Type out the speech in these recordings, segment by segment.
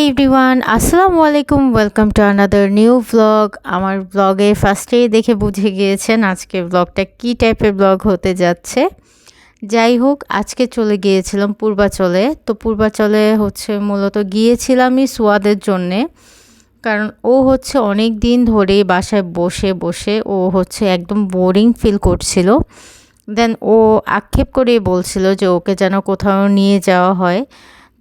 হে everyone আসসালামু আলাইকুম welcome to another new blog আমার ব্লগে ফার্স্টেই দেখে বুঝে গিয়েছেন আজকে ব্লগটা কী টাইপের ব্লগ হতে যাচ্ছে। যাই হোক, আজকে চলে গিয়েছিলাম পূর্বাচলে। তো পূর্বাচলে হচ্ছে মূলত গিয়েছিলামই সোয়াদের জন্যে। কারণ ও হচ্ছে অনেক দিন ধরেই বাসায় বসে বসে ও হচ্ছে একদম বোরিং ফিল করছিল। দেন ও আক্ষেপ করেই বলছিল যে ওকে যেন কোথাও নিয়ে যাওয়া হয়।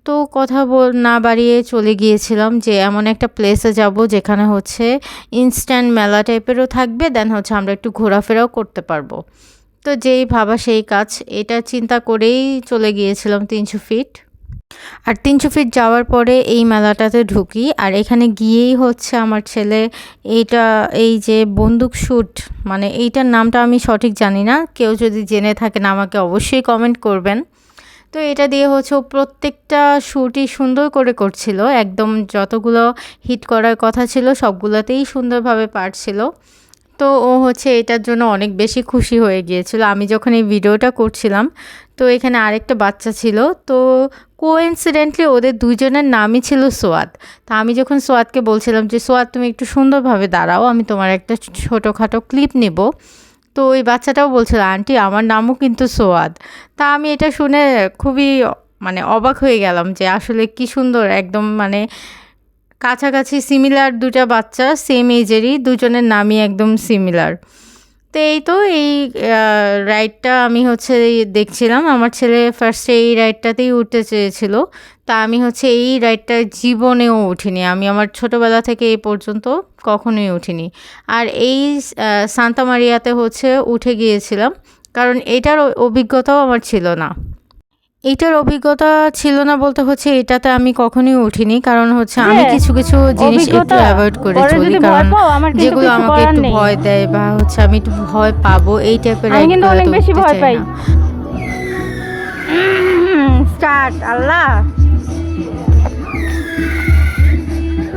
তো কথা বল, না বাড়িয়ে চলে গিয়েছিলাম যে এমন একটা প্লেসে যাব যেখানে হচ্ছে ইনস্ট্যান্ট মেলা টাইপেরও থাকবে দেন হচ্ছে আমরা একটু ঘোরাফেরাও করতে পারব। তো যেই ভাবা সেই কাজ, এটা চিন্তা করেই চলে গিয়েছিলাম তিনশো ফিট আর তিনশো ফিট যাওয়ার পরে এই মেলাটাতে ঢুকি, আর এখানে গিয়েই হচ্ছে আমার ছেলে এইটা, এই যে বন্দুক শ্যুট মানে এইটার নামটা আমি সঠিক জানি না। কেউ যদি জেনে থাকেন আমাকে অবশ্যই কমেন্ট করবেন। তো এটা দিয়ে হচ্ছে প্রত্যেকটা শ্যুটই সুন্দর করে করছিল। একদম যতগুলো হিট করার কথা ছিল, সবগুলোতেই সুন্দরভাবে পারছিল তো ও হচ্ছে এটার জন্য অনেক বেশি খুশি হয়ে গিয়েছিল। আমি যখন এই ভিডিওটা করছিলাম, তো এখানে আরেকটা বাচ্চা ছিল। তো কোইন্সিডেন্টলি ওদের দুজনের নামই ছিল সোয়াদ। তা আমি যখন সোয়াদকে বলছিলাম যে, সোয়াদ, তুমি একটু সুন্দরভাবে দাঁড়াও, আমি তোমার একটা ছোটোখাটো ক্লিপ নেব। তো ওই বাচ্চাটাও বলছিল, আন্টি, আমার নামও কিন্তু সোয়াদ। তা আমি এটা শুনে খুবই মানে অবাক হয়ে গেলাম যে আসলে কি সুন্দর, একদম মানে কাছাকাছি সিমিলার দুটা বাচ্চা সেম এজেরই দুজনের নামই একদম সিমিলার তো এই তো এই রাইডটা আমি হচ্ছে দেখছিলাম, আমার ছেলে ফার্স্টে এই রাইডটাতেই উঠতে চেয়েছিল। তা আমি হচ্ছে এই রাইডটা জীবনেও উঠিনি। আমি আমার ছোটোবেলা থেকে এই পর্যন্ত কখনোই উঠিনি। আর এই সান্তা মারিয়াতে হচ্ছে উঠে গিয়েছিলাম কারণ এটার অভিজ্ঞতাও আমার ছিল না। এইটার অভিজ্ঞতা ছিল না বলতে হচ্ছে এটাতে আমি কখনোই উঠিনি কারণ হচ্ছে আমি কিছু কিছু জিনিস একটু অ্যাভয়েড করে চলি কারণ যেগুলো আমাকে একটু ভয় দেয় বা হচ্ছে আমি একটু ভয় পাবো এই টাইপের আমি কিন্তু অনেক বেশি ভয় পাই। স্টার্ট আল্লাহ।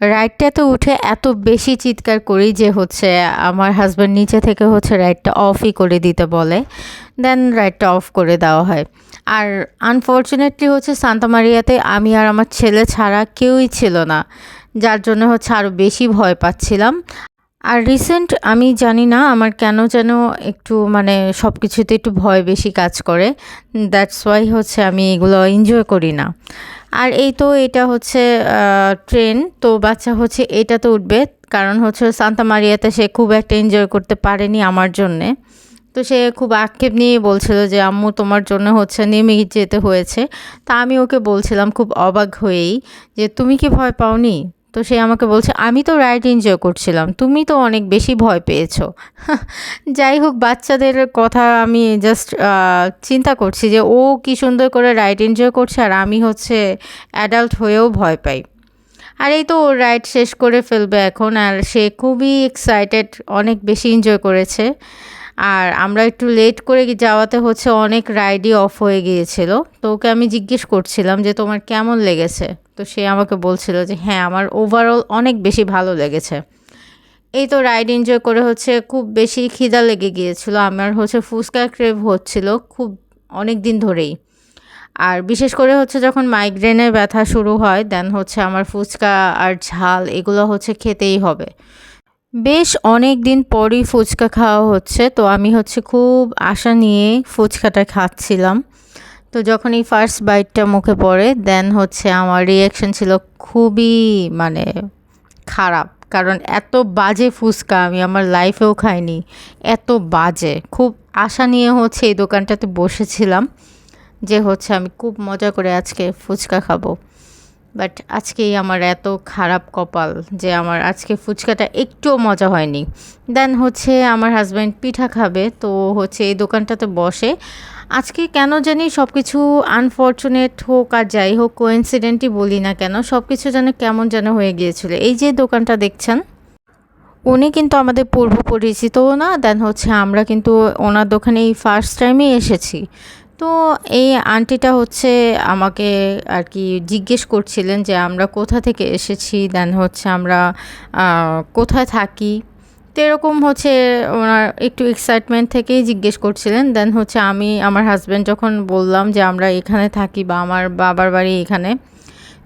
রাইডটাতে উঠে এত বেশি চিৎকার করি যে হচ্ছে আমার হাজব্যান্ড নিচে থেকে হচ্ছে রাইডটা অফই করে দিতে বলে। দেন রাইডটা অফ করে দেওয়া হয়। আর আনফর্চুনেটলি হচ্ছে সান্তামারিয়াতে আমি আর আমার ছেলে ছাড়া কেউই ছিল না, যার জন্য হচ্ছে আরও বেশি ভয় পাচ্ছিলাম। আর রিসেন্ট আমি জানি না আমার কেন যেন একটু মানে সব কিছুতে একটু ভয় বেশি কাজ করে। দ্যাটস ওয়াই হচ্ছে আমি এগুলো এনজয় করি না। আর এই তো এটা হচ্ছে ট্রেন তো বাচ্চা হচ্ছে এটা তো উঠবে, কারণ হচ্ছে সান্তা মারিয়াতে সে খুব একটা এনজয় করতে পারেনি আমার জন্যে। তো সে খুব আক্ষেপ নিয়ে বলছিল যে, আম্মু, তোমার জন্য হচ্ছে নেমে যেতে হয়েছে। তা আমি ওকে বলছিলাম খুব অবাক হয়েই, যে, তুমি কি ভয় পাওনি? তো সে আমাকে বলছে, আমি তো রাইড এনজয় করছিলাম, তুমি তো অনেক বেশি ভয় পেয়েছ। যাই হোক, বাচ্চাদের কথা আমি জাস্ট চিন্তা করছি যে ও কি সুন্দর করে রাইড এনজয় করছে আর আমি হচ্ছে অ্যাডাল্ট হয়েও ভয় পাই। আর এই তো ও রাইড শেষ করে ফেলবে এখন আর সে খুবই এক্সাইটেড অনেক বেশি এনজয় করেছে। আর আমরা একটু লেট করে যাওয়াতে হচ্ছে অনেক রাইডই অফ হয়ে গিয়েছিল। তো ওকে আমি জিজ্ঞেস করছিলাম যে, তোমার কেমন লেগেছে? তো সে আমাকে বলছিল যে হ্যাঁ আমার ওভারঅল অনেক বেশি ভালো লেগেছে। এই তো রাইড এনজয় করে হচ্ছে খুব বেশি খিদা লেগে গিয়েছিল। আমার হচ্ছে ফুচকা ক্রেভ হচ্ছিল খুব অনেক দিন ধরেই। আর বিশেষ করে হচ্ছে যখন মাইগ্রেনের ব্যথা শুরু হয় দেন হচ্ছে আমার ফুচকা আর ঝাল এগুলো হচ্ছে খেতেই হবে। বেশ অনেক দিন পরই ফুচকা খাওয়া হচ্ছে, তো আমি হচ্ছে খুব আশা নিয়ে ফুচকাটা খাচ্ছিলাম। তো যখন এই ফার্স্ট বাইটটা মুখে পড়ে দেন হচ্ছে আমার রিয়াকশন ছিল খুবই মানে খারাপ। কারণ এত বাজে ফুচকা আমি আমার লাইফেও খাইনি, এত বাজে। খুব আশা নিয়ে হচ্ছে এই দোকানটাতে বসেছিলাম যে হচ্ছে আমি খুব মজা করে আজকে ফুচকা খাব। বাট আজকেই আমার এত খারাপ কপাল যে আমার আজকে ফুচকাটা একটুও মজা হয়নি। দেন হচ্ছে আমার হাজব্যান্ড পিঠা খাবে, তো হচ্ছে এই দোকানটাতে বসে। আজকে কেন জানি সব কিছু আনফর্চুনেট হোক আর যাই হোক কোইন্সিডেন্টই বলি না কেন সব কিছু যেন কেমন যেন হয়ে গিয়েছিল। এই যে দোকানটা দেখছেন, উনি কিন্তু আমাদের পূর্ব পরিচিতও না দেন হচ্ছে আমরা কিন্তু ওনার দোকানে এই ফার্স্ট টাইমই এসেছি। তো এই আন্টিটা হচ্ছে আমাকে আর কি জিজ্ঞেস করছিলেন যে, আমরা কোথা থেকে এসেছি? দেন হচ্ছে আমরা কোথায় থাকি? তো এরকম হচ্ছে ওনার একটু এক্সাইটমেন্ট থেকেই জিজ্ঞেস করছিলেন। দেন হচ্ছে আমি, আমার হাজব্যান্ড যখন বললাম যে, আমরা এখানে থাকি বা আমার বাবার বাড়ি এখানে,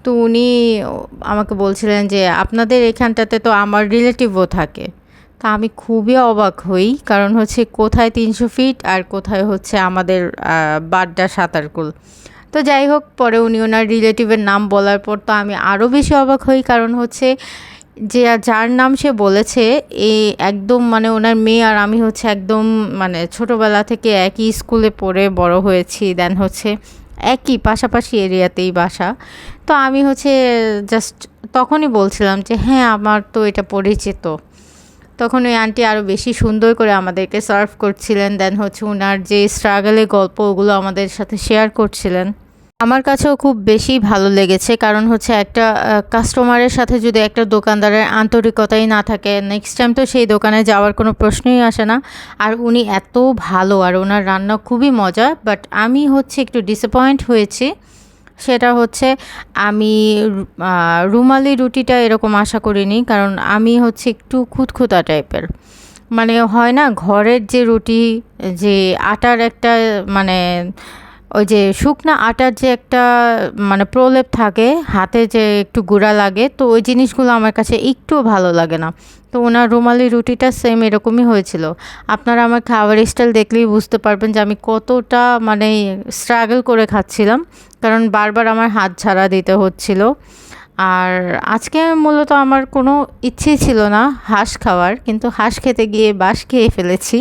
তো উনি আমাকে বলছিলেন যে, আপনাদের এখানটাতে তো আমার রিলেটিভও থাকে। তা আমি খুবই অবাক হই, কারণ হচ্ছে কোথায় তিনশো ফিট আর কোথায় হচ্ছে আমাদের বাড্ডা সাঁতারকুল। তো যাই হোক, পরে উনি ওনার রিলেটিভের নাম বলার পর তো আমি আরও বেশি অবাক হই, কারণ হচ্ছে যে, যার নাম সে বলেছে, এ একদম মানে ওনার মেয়ে আর আমি হচ্ছে একদম মানে ছোটোবেলা থেকে একই স্কুলে পড়ে বড় হয়েছি দেন হচ্ছে একই পাশাপাশি এরিয়াতেই বাসা। তো আমি হচ্ছে জাস্ট তখনই বলছিলাম যে হ্যাঁ আমার তো এটা পরিচিত। তখন ওই আন্টি আরও বেশি সুন্দর করে আমাদেরকে সার্ভ করছিলেন দেন হচ্ছে ওনার যে স্ট্রাগলের গল্প ওগুলো আমাদের সাথে শেয়ার করছিলেন। আমার কাছেও খুব বেশি ভালো লেগেছে, কারণ হচ্ছে একটা কাস্টমারের সাথে যদি একটা দোকানদারের আন্তরিকতাই না থাকে নেক্সট টাইম তো সেই দোকানে যাওয়ার কোনো প্রশ্নই আসে না। আর উনি এত ভালো, আর ওনার রান্না খুবই মজা বাট আমি হচ্ছে একটু ডিসঅ্যাপয়েন্ট হয়েছি। সেটা হচ্ছে আমি রুমালি রুটিটা এরকম আশা করিনি, কারণ আমি হচ্ছে একটু খুঁতখুঁতা টাইপের। মানে হয় না, ঘরের যে রুটি, যে আটার একটা মানে ওই যে শুকনা আটার যে একটা মানে প্রলেপ থাকে, হাতে যে একটু গুঁড়া লাগে, তো ওই জিনিসগুলো আমার কাছে একটুও ভালো লাগে না। তো ওনার রুমালি রুটিটা সেম এরকমই হয়েছিল। আপনারা আমার খাবার স্টাইল দেখলেই বুঝতে পারবেন যে আমি কতটা মানে স্ট্রাগল করে খাচ্ছিলাম। কারণ বারবার আমার হাত ছাড়া দিতে হচ্ছিল। আর আজকে মূলত আমার কোনো ইচ্ছেই ছিল না হাঁস খাওয়ার, কিন্তু হাঁস খেতে গিয়ে বাঁশ খেয়ে ফেলেছি।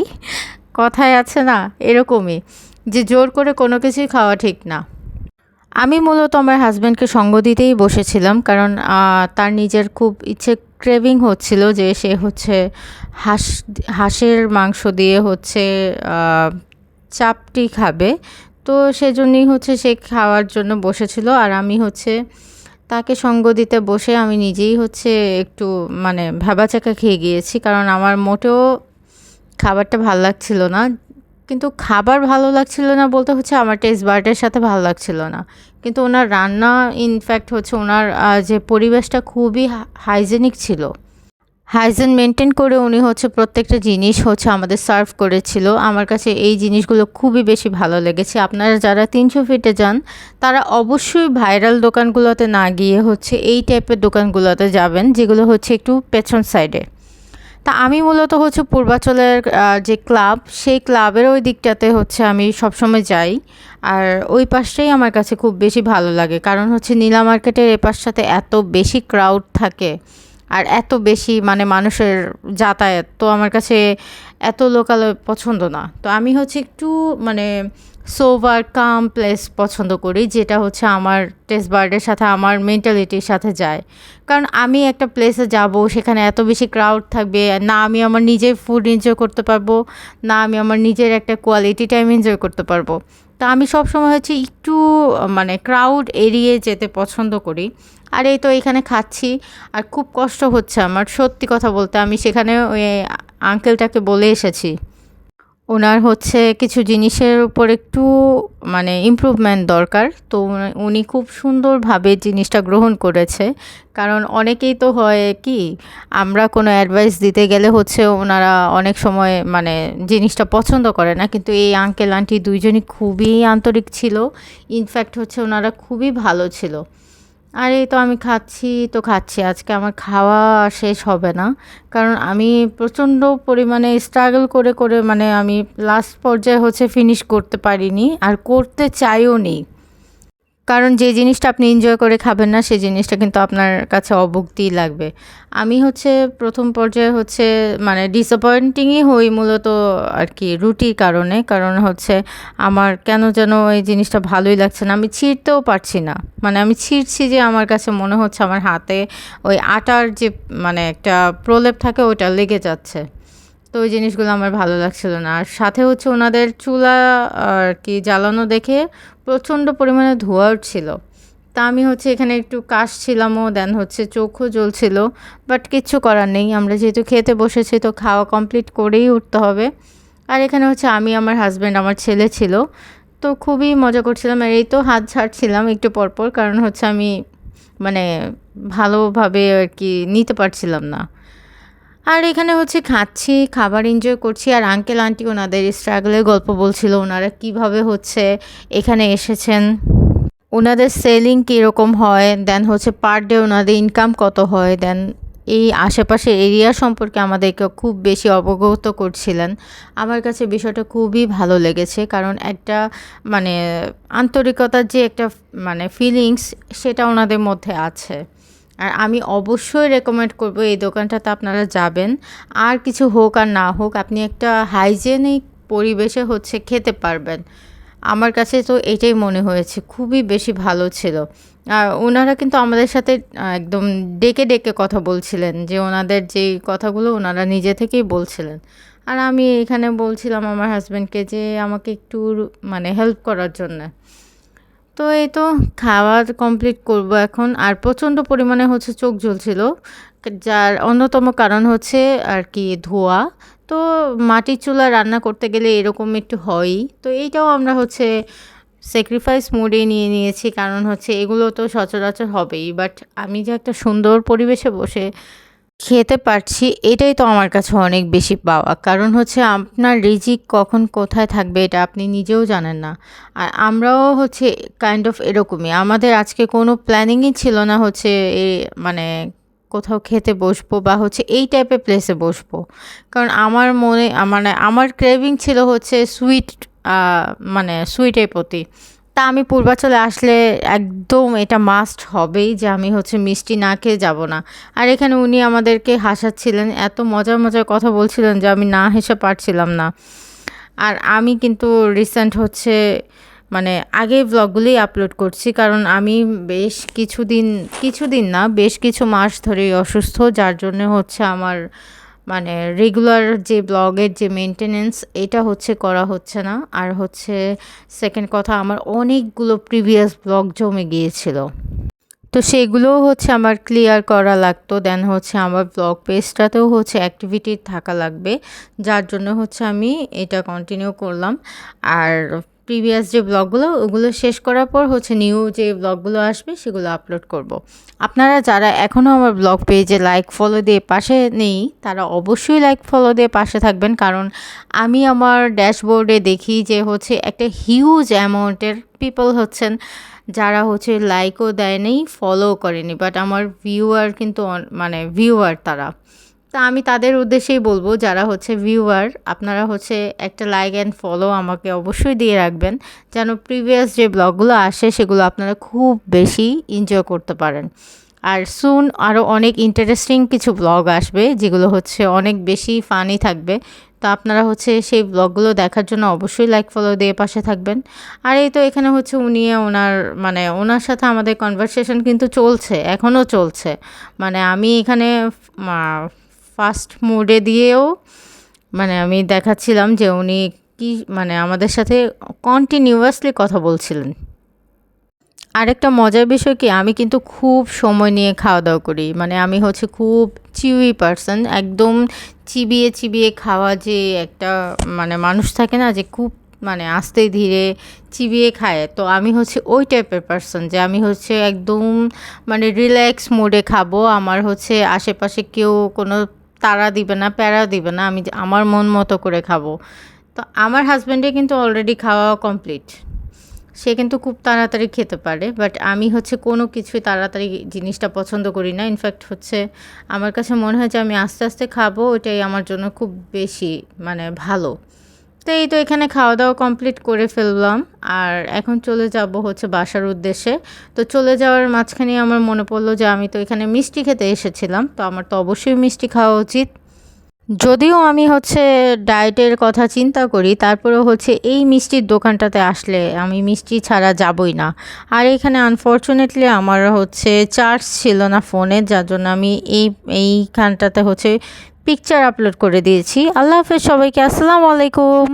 কথায় আছে না, এরকমই। যে জোর করে কোনো কিছুই খাওয়া ঠিক না। আমি মূলত আমার হাজব্যান্ডকে সঙ্গ দিতেই বসেছিলাম কারণ তার নিজের খুব ইচ্ছে ক্রেভিং হচ্ছিল যে সে হচ্ছে হাঁস, হাঁসের মাংস দিয়ে হচ্ছে চাপটি খাবে। তো সেজন্যই হচ্ছে সে খাওয়ার জন্য বসেছিল আর আমি হচ্ছে তাকে সঙ্গ দিতে বসে আমি নিজেই হচ্ছে একটু মানে ভ্যাবাচাকা খেয়ে গিয়েছি কারণ আমার মোটেও খাবারটা ভালো লাগছিল না। কিন্তু খাবার ভালো লাগছিল না বলতে হচ্ছে আমার টেস্ট বার্ডের সাথে ভালো লাগছিল না। কিন্তু ওনার রান্না ইনফ্যাক্ট হচ্ছে ওনার যে পরিবেশটা খুবই হাইজেনিক ছিল। হাইজেন মেনটেন করে উনি হচ্ছে প্রত্যেকটা জিনিস হচ্ছে আমাদের সার্ভ করেছিল। আমার কাছে এই জিনিসগুলো খুবই বেশি ভালো লেগেছে। আপনারা যারা তিনশো ফিটে যান, তারা অবশ্যই ভাইরাল দোকানগুলোতে না গিয়ে হচ্ছে এই টাইপের দোকানগুলোতে যাবেন, যেগুলো হচ্ছে একটু পেছন সাইডে তা আমি মূলত হচ্ছে পূর্বাচলের যে ক্লাব, সেই ক্লাবের ওই দিকটাতে হচ্ছে আমি সবসময় যাই। আর ওই পাশটাই আমার কাছে খুব বেশি ভালো লাগে। কারণ হচ্ছে নীলা মার্কেটের এ পাশটাতে এত বেশি ক্রাউড থাকে। আর এত বেশি মানে মানুষের যাতায়াত। তো আমার কাছে এত লোকালয় পছন্দ না। তো আমি হচ্ছে একটু মানে সোভার কাম প্লেস পছন্দ করি, যেটা হচ্ছে আমার টেস্ট বার্ডের সাথে আমার মেন্টালিটির সাথে যায়। কারণ আমি একটা প্লেসে যাব, সেখানে এত বেশি ক্রাউড থাকবে, না আমি আমার নিজের ফুড এনজয় করতে পারব, না আমি আমার নিজের একটা কোয়ালিটি টাইম এনজয় করতে পারব। তা আমি সব সময় হচ্ছে একটু মানে ক্রাউড এড়িয়ে যেতে পছন্দ করি। আর এই তো এখানে খাচ্ছি, আর খুব কষ্ট হচ্ছে আমার, সত্যি কথা বলতে আমি সেখানে আঙ্কেলটাকে বলে এসেছি। ওনার হচ্ছে কিছু জিনিসের উপর একটু মানে ইমপ্রুভমেন্ট দরকার। তো উনি- খুব সুন্দরভাবে জিনিসটা গ্রহণ করেছে। কারণ অনেকেই তো হয় কি, আমরা কোনো অ্যাডভাইস দিতে গেলে হচ্ছে ওনারা অনেক সময় মানে জিনিসটা পছন্দ করে না। কিন্তু এই আঙ্কেল আন্টি দুইজনই খুবই আন্তরিক ছিল। ইনফ্যাক্ট হচ্ছে ওনারা খুবই ভালো ছিল। আর এই তো আমি খাচ্ছি, তো খাচ্ছি। আজকে আমার খাওয়া শেষ হবে না। কারণ আমি প্রচণ্ড পরিমাণে স্ট্রাগল করে করে মানে আমি লাস্ট পর্যায়ে হচ্ছে ফিনিশ করতে পারিনি। আর করতে চাইও নি। কারণ যে জিনিসটা আপনি এনজয় করে খাবেন না সেই জিনিসটা কিন্তু আপনার কাছে অভুক্তিই লাগবে। আমি হচ্ছে প্রথম পর্যায়ে হচ্ছে মানে ডিসঅ্যাপয়েন্টিংই হই মূলত আর কি রুটির কারণে। কারণ হচ্ছে আমার কেন যেন এই জিনিসটা ভালোই লাগছে না, আমি ছিঁড়তেও পারছি না। মানে আমি ছিঁড়ছি যে আমার কাছে মনে হচ্ছে আমার হাতে ওই আটার যে মানে একটা প্রলেপ থাকে, ওটা লেগে যাচ্ছে। তো ওই জিনিসগুলো আমার ভালো লাগছিল না। আর সাথে হচ্ছে ওনাদের চুলা আর কি জ্বালানো দেখে প্রচণ্ড পরিমাণে ধোঁয়া উঠছিল। তা আমি হচ্ছে এখানে একটু কাশছিলামও দেন হচ্ছে চোখও জ্বলছিল। বাট কিচ্ছু করার নেই, আমরা যেহেতু খেতে বসেছি তো খাওয়া কমপ্লিট করেই উঠতে হবে। আর এখানে হচ্ছে আমি, আমার হাজব্যান্ড আমার ছেলে ছিল। তো খুবই মজা করছিলাম আর এই তো হাত ছাড়ছিলাম একটু পরপর কারণ হচ্ছে আমি মানে ভালোভাবে আর কি নিতে পারছিলাম না। আর এখানে হচ্ছে খাচ্ছি, খাবার এনজয় করছি, আর আঙ্কেল আন্টি ওনাদের স্ট্রাগলের গল্প বলছিল ওনারা কীভাবে হচ্ছে এখানে এসেছেন। ওনাদের সেলিং কীরকম হয় দেন হচ্ছে পার ডে ওনাদের ইনকাম কত হয় দেন এই আশেপাশে এরিয়া সম্পর্কে আমাদেরকে খুব বেশি অবগত করছিলেন। আমার কাছে বিষয়টা খুবই ভালো লেগেছে, কারণ একটা মানে আন্তরিকতার যে একটা মানে ফিলিংস সেটা ওনাদের মধ্যে আছে। আর আমি অবশ্যই রেকমেন্ড করব এই দোকানটাতে আপনারা যাবেন। আর কিছু হোক আর না হোক, আপনি একটা হাইজেনিক পরিবেশে হচ্ছে খেতে পারবেন। আমার কাছে তো এটাই মনে হয়েছে, খুবই বেশি ভালো ছিল। আর ওনারা কিন্তু আমাদের সাথে একদম ডেকে ডেকে কথা বলছিলেন, যে ওনাদের যে কথাগুলো ওনারা নিজে থেকেই বলছিলেন। আর আমি এখানে বলছিলাম আমার হাজব্যান্ডকে যে আমাকে একটু মানে হেল্প করার জন্য। তো এই তো খাওয়ার কমপ্লিট করব এখন। আর প্রচণ্ড পরিমাণে হচ্ছে চোখ জ্বলছিল। যার অন্যতম কারণ হচ্ছে আর কি ধোয়া। তো মাটির চুলা রান্না করতে গেলে এরকম একটু হয়ই। তো এইটাও আমরা হচ্ছে স্যাক্রিফাইস মোডে নিয়ে নিয়েছি। কারণ হচ্ছে এগুলো তো সচরাচর হবেই। বাট আমি যে একটা সুন্দর পরিবেশে বসে খেতে পারছি, এটাই তো আমার কাছে অনেক বেশি পাওয়া। কারণ হচ্ছে আপনার রিজিক কখন কোথায় থাকবে এটা আপনি নিজেও জানেন না। আর আমরাও হচ্ছে কাইন্ড অফ এরকমই। আমাদের আজকে কোনো প্ল্যানিংই ছিল না হচ্ছে মানে কোথাও খেতে বসবো বা হচ্ছে এই টাইপের প্লেসে বসবো। কারণ আমার মনে মানে আমার ক্রেভিং ছিল হচ্ছে সুইট মানে সুইটের প্রতি। তা আমি পূর্বাচলে আসলে একদম এটা মাস্ট হবেই যে আমি হচ্ছে মিষ্টি না খেয়ে যাব না। আর এখানে উনি আমাদেরকে হাসাচ্ছিলেন, এত মজার মজার কথা বলছিলেন যে আমি না হেসে পারছিলাম না। আর আমি কিন্তু রিসেন্ট হচ্ছে মানে আগে ব্লগগুলোই আপলোড করছি কারণ আমি বেশ কিছুদিন কিছুদিন না, বেশ কিছু মাস ধরেই অসুস্থ, যার জন্য হচ্ছে আমার মানে রেগুলার যে ব্লগের যে মেনটেনেন্স এটা হচ্ছে করা হচ্ছে না। আর হচ্ছে সেকেন্ড কথা, আমার অনেকগুলো প্রিভিয়াস ব্লগ জমে গিয়েছিল। তো সেগুলোও হচ্ছে আমার ক্লিয়ার করা লাগতো। দেন হচ্ছে আমার ব্লগ পেজটাতেও হচ্ছে অ্যাক্টিভিটি থাকা লাগবে। যার জন্য হচ্ছে আমি এটা কন্টিনিউ করলাম। আর প্রিভিয়াস যে ব্লগগুলো ওগুলো শেষ করার পর হচ্ছে নিউ যে ব্লগগুলো আসবে, সেগুলো আপলোড করব। আপনারা যারা এখনও আমার ব্লগ পেজে লাইক ফলো দিয়ে পাশে নেই, তারা অবশ্যই লাইক ফলো দিয়ে পাশে থাকবেন। কারণ আমি আমার ড্যাশবোর্ডে দেখি যে হচ্ছে একটা হিউজ অ্যামাউন্টের পিপল হচ্ছেন, যারা হচ্ছে লাইকও দেয়নি ফলো করেনি। বাট আমার ভিউয়ার কিন্তু মানে ভিউয়ার তারা। তা আমি তাদের উদ্দেশ্যেই বলব, যারা হচ্ছে ভিউয়ার আপনারা হচ্ছে একটা লাইক অ্যান্ড ফলো আমাকে অবশ্যই দিয়ে রাখবেন, যেন প্রিভিয়াস যে ব্লগগুলো আসে সেগুলো আপনারা খুব বেশি এনজয় করতে পারেন। আর সুন আরও অনেক ইন্টারেস্টিং কিছু ব্লগ আসবে, যেগুলো হচ্ছে অনেক বেশি ফানি থাকবে। তো আপনারা হচ্ছে সেই ব্লগগুলো দেখার জন্য অবশ্যই লাইক ফলো দিয়ে পাশে থাকবেন। আর এই তো এখানে হচ্ছে উনি ওনার মানে ওনার সাথে আমাদের কনভারসেশন কিন্তু চলছে এখনও চলছে। মানে আমি এখানে ফার্স্ট মোডে দিয়েও মানে আমি দেখাচ্ছিলাম যে উনি কি মানে আমাদের সাথে কন্টিনিউয়াসলি কথা বলছিলেন। আরেকটা মজার বিষয় কি, আমি কিন্তু খুব সময় নিয়ে খাওয়া দাওয়া করি। মানে আমি হচ্ছে খুব চিউই পারসন একদম চিবিয়ে চিবিয়ে খাওয়া যে একটা মানে মানুষ থাকে না যে খুব মানে আস্তে ধীরে চিবিয়ে খায়। তো আমি হচ্ছে ওই টাইপের পারসন যে আমি হচ্ছে একদম মানে রিল্যাক্স মোডে খাব। আমার হচ্ছে আশেপাশে কেউ কোনো তাড়া দিবে না, প্যারা দিবে না, আমি আমার মন মতো করে খাব। তো আমার হাজব্যান্ডে কিন্তু অলরেডি খাওয়া কমপ্লিট সে কিন্তু খুব তাড়াতাড়ি খেতে পারে বাট আমি হচ্ছে কোনো কিছুই তাড়াতাড়ি জিনিসটা পছন্দ করি না। ইনফ্যাক্ট হচ্ছে আমার কাছে মনে হয় যে আমি আস্তে আস্তে খাব, ওইটাই আমার জন্য খুব বেশি মানে ভালো। তো এই তো এখানে খাওয়া দাওয়া কমপ্লিট করে ফেললাম। আর এখন চলে যাব হচ্ছে বাসার উদ্দেশ্যে। তো চলে যাওয়ার মাঝখানে আমার মনে পড়ল যে আমি তো এখানে মিষ্টি খেতে এসেছিলাম, তো আমার তো অবশ্যই মিষ্টি খাওয়া উচিত। যদিও আমি হচ্ছে ডায়েটের কথা চিন্তা করি, তারপরেও হচ্ছে এই মিষ্টির দোকানটাতে আসলে আমি মিষ্টি ছাড়া যাবই না। আর এখানে আনফর্চুনেটলি আমার হচ্ছে চার্জ ছিল না ফোনে যার জন্য আমি এই, এইখানটাতে হচ্ছে পিকচার আপলোড করে দিয়েছি। আল্লাহ হাফেজ সবাইকে আসসালামু আলাইকুম।